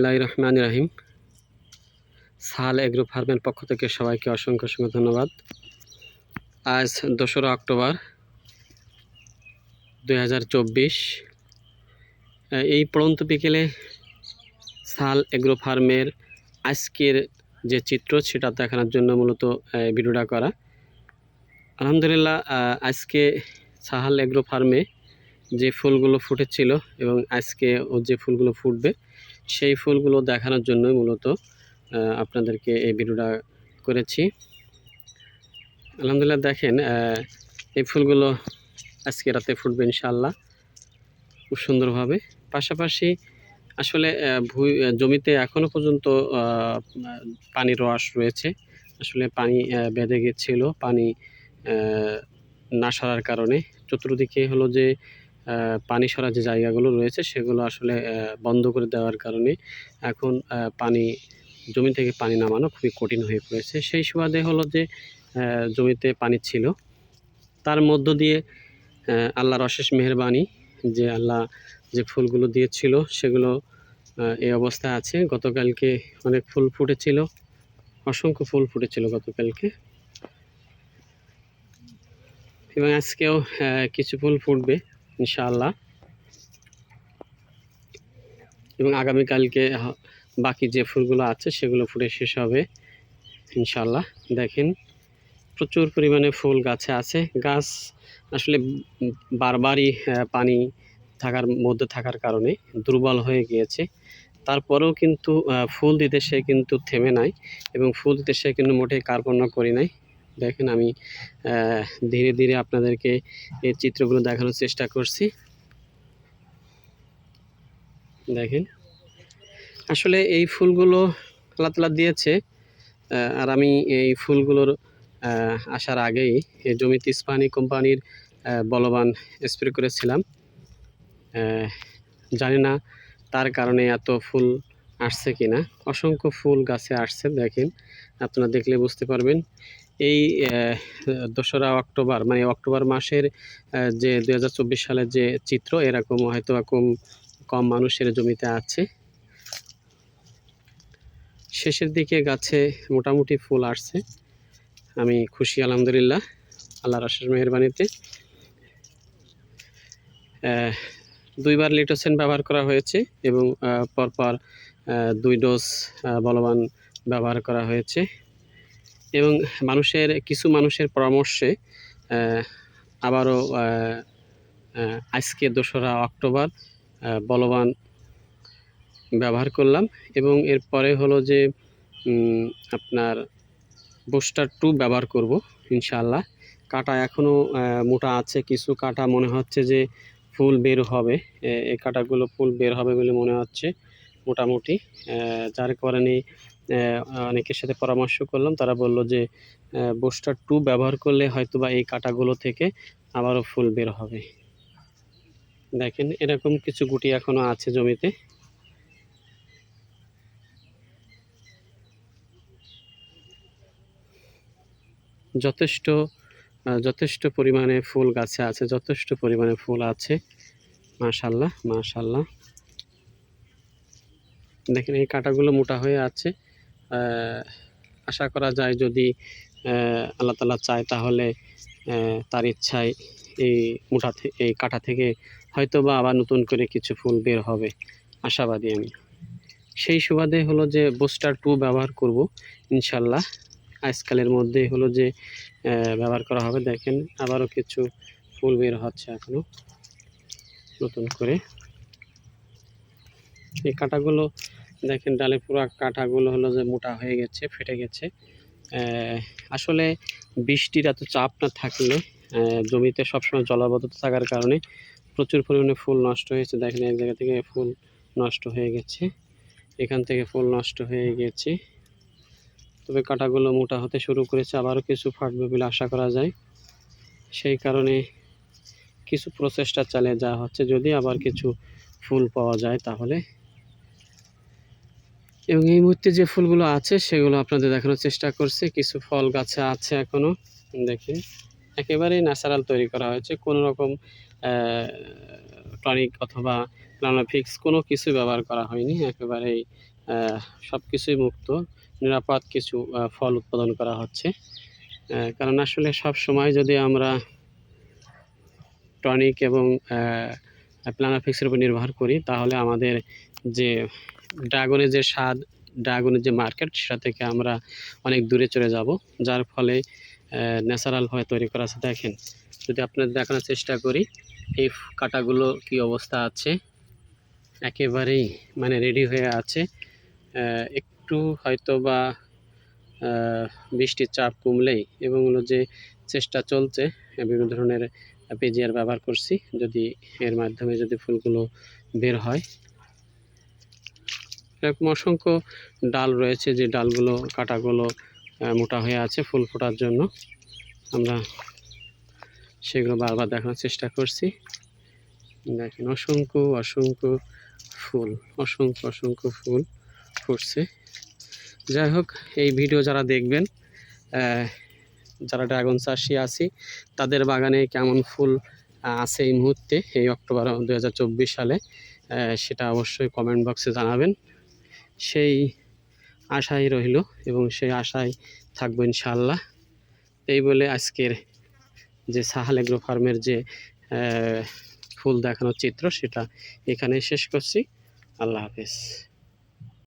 আল্লাহ রহমান রাহিম। সাল এগ্রো ফার্মের পক্ষ থেকে সবাইকে অসংখ্য অসংখ্য ধন্যবাদ। আজ দোসরা অক্টোবর দুই হাজার চব্বিশ। এই পড়ন্ত বিকেলে সাল এগ্রো ফার্মের আজকের যে চিত্র, সেটা দেখানোর জন্য মূলত ভিডিওটা করা। আলহামদুলিল্লাহ আজকে সাহাল এগ্রো ফার্মে যে ফুলগুলো ফুটেছিল এবং আজকে ও যে ফুলগুলো ফুটবে, সেই ফুলগুলো দেখানোর জন্য মূলত আপনাদেরকে এই ভিডিওটা করেছি। আলহামদুলিল্লাহ দেখেন এই ফুলগুলো আজকে রাতে ফুটবে ইনশাআল্লাহ, খুব সুন্দরভাবে। পাশাপাশি আসলে জমিতে এখনও পর্যন্ত পানির রস রয়েছে। আসলে পানি বেঁধে গেছিল, পানি না সরার কারণে। চতুর্দিকে হলো যে পানি সরা যে জায়গাগুলো রয়েছে সেগুলো আসলে বন্ধ করে দেওয়ার কারণে এখন পানি, জমি থেকে পানি নামানো খুবই কঠিন হয়ে পড়েছে। সেই সুবাদে হলো যে জমিতে পানি ছিল। তার মধ্য দিয়ে আল্লাহর অশেষ মেহরবানি, যে আল্লাহ যে ফুলগুলো দিয়েছিল সেগুলো এই অবস্থায় আছে। গতকালকে অনেক ফুল ফুটেছিল, অসংখ্য ফুল ফুটেছিল গতকালকে। এবং আজকেও কিছু ফুল ফুটবে। ইনশাআল্লাহ। এবং আগামীকালকে বাকি যে ফুলগুলো আছে সেগুলো ফুটে শেষ হবে ইনশাআল্লাহ। দেখেন, প্রচুর পরিমাণে ফুল গাছে আছে। গাছ আসলে বারবারই পানি থাকার, মধ্যে থাকার কারণে দুর্বল হয়ে গিয়েছে। তারপরেও কিন্তু ফুল দিতে সে কিন্তু থেমে নাই এবং ফুল দিতে সে কিন্তু মোটেই কার্পণ্য করি নাই। দেখেন আমি ধীরে ধীরে আপনাদেরকে এই চিত্রগুলো দেখানোর চেষ্টা করছি। দেখেন, আসলে এই ফুলগুলো আল্লাহ তালা দিয়েছে আর আমি এই ফুলগুলোর আসার আগেই এই জমিতে ইস্পানি কোম্পানির বলবান স্প্রে করেছিলাম। জানি না তার কারণে এত ফুল আসছে কিনা। অসংখ্য ফুল গাছে আসছে, দেখেন, আপনারা দেখলে বুঝতে পারবেন। এই দোসরা অক্টোবর মানে অক্টোবর মাসের যে দু হাজার চব্বিশ সালের যে চিত্র, এরকম হয়তো বা কম কম মানুষের জমিতে আছে। শেষের দিকে গাছে মোটামুটি ফুল আসছে। আমি খুশি, আলহামদুলিল্লাহ। আল্লাহর আশেষ, মেহরবানিতে। দুইবার লিটোসেন ব্যবহার করা হয়েছে এবং পরপর দুই ডোজ বলবান ব্যবহার করা হয়েছে। এবং মানুষের, কিছু মানুষের পরামর্শে আবারও আজকে দোসরা অক্টোবর বলবান ব্যবহার করলাম এবং এরপরে হলো যে আপনার বুস্টার টু ব্যবহার করব ইনশাল্লাহ কাটা এখনও মোটা আছে, কিছু কাটা মনে হচ্ছে যে ফুল বের হবে এই কাটাগুলো ফুল বের হবে বলে মনে হচ্ছে, মোটামুটি যার কারণে অনেকের সাথে পরামর্শ করলাম। তারা বলল যে বুস্টার টু ব্যবহার করলে হয়তো বা এই কাটাগুলো থেকে আবারও ফুল বের হবে। দেখেন, এরকম কিছু গুটি এখনও আছে জমিতে। যথেষ্ট যথেষ্ট পরিমাণে ফুল গাছে আছে, যথেষ্ট পরিমাণে ফুল আছে। মাশাল্লাহ মাশাল্লাহ। দেখেন, এই কাঁটাগুলো মোটা হয়ে আছে। আশা করা যায় যদি আল্লাহ তালা চায় তাহলে তার ইচ্ছায় এই থে- এই কাঁটা থেকে হয়তো বা আবার নতুন করে কিছু ফুল বের হবে। আশাবাদী আমি। সেই সুবাদে হলো যে বুস্টার টু ব্যবহার করব, ইনশাল্লাহ। আজকালের মধ্যে হলো যে ব্যবহার করা হবে। দেখেন আবারও কিছু ফুল বের হচ্ছে এখনও। নতুন করে। এই কাঁটাগুলো দেখেন ডালে পুরো কাঁটাগুলো হলো যে মোটা হয়ে গেছে, ফেটে গেছে। আসলে বৃষ্টির এত চাপ না থাকলে জমিতে সবসময় জলাবদ্ধতা থাকার কারণে প্রচুর পরিমাণে ফুল নষ্ট হয়েছে। দেখেন এক জায়গা থেকে ফুল নষ্ট হয়ে গেছে, এখান থেকে ফুল নষ্ট হয়ে গেছে। তবে কাঁটাগুলো মোটা হতে শুরু করেছে, আবারও কিছু ফাটবে বলে আশা করা যায়। সেই কারণে কিছু প্রচেষ্টা চালিয়ে যাওয়া হচ্ছে। যদি আবার কিছু ফুল পাওয়া যায় তাহলে এবং এই মুহূর্তে যে ফুলগুলো আছে, সেগুলো আপনাদের দেখানোর চেষ্টা করছি। কিছু ফল গাছে আছে এখনও দেখি। একেবারেই ন্যাচারাল তৈরি করা হয়েছে। কোনো রকম টনিক অথবা ফিক্স কোনো কিছু ব্যবহার করা হয়নি। একেবারেই সব কিছুই মুক্ত। নিরাপদ কিছু ফল উৎপাদন করা হচ্ছে। কারণ আসলে সব সময় যদি আমরা টনিক এবং প্লানাফিক্সের উপর নির্ভর করি, তাহলে আমাদের যে ড্রাগনের যে স্বাদ, ড্রাগনের যে মার্কেট, সেটা থেকে আমরা অনেক দূরে চলে যাব, যার ফলে ন্যাচারালভাবে তৈরি করা আছে। দেখেন, যদি আপনাদের দেখানোর চেষ্টা করি, এই কাঁটাগুলো কি অবস্থা আছে? একেবারেই মানে রেডি হয়ে আছে। একটু হয়তো বা বৃষ্টির চাপ কমলেই, এবং হলো যে চেষ্টা চলছে, বিভিন্ন ধরনের পেজিয়ার ব্যবহার করছি, যদি এর মাধ্যমে যদি ফুলগুলো বের হয়। এরকম অসংখ্য ডাল রয়েছে যে ডালগুলো, কাটাগুলো মোটা হয়ে আছে ফুল ফোটার জন্য। আমরা সেগুলো বারবার দেখানোর চেষ্টা করছি। দেখেন, অসংখ্য অসংখ্য ফুল, অসংখ্য অসংখ্য ফুল ফুটছে। যাই হোক, এই ভিডিও যারা দেখবেন যারা ড্রাগন চাষি আছি, তাদের বাগানে কেমন ফুল আছে এই মুহূর্তে, এই অক্টোবর দু হাজার চব্বিশ সালে সেটা অবশ্যই কমেন্ট বক্সে জানাবেন। সেই আশাই রইল এবং সেই আশায় থাকব ইনশাল্লাহ এই বলে আজকের যে সাহাল এগ্রো ফার্মের যে ফুল দেখানোর চিত্র সেটা এখানে শেষ করছি। আল্লাহ হাফেজ।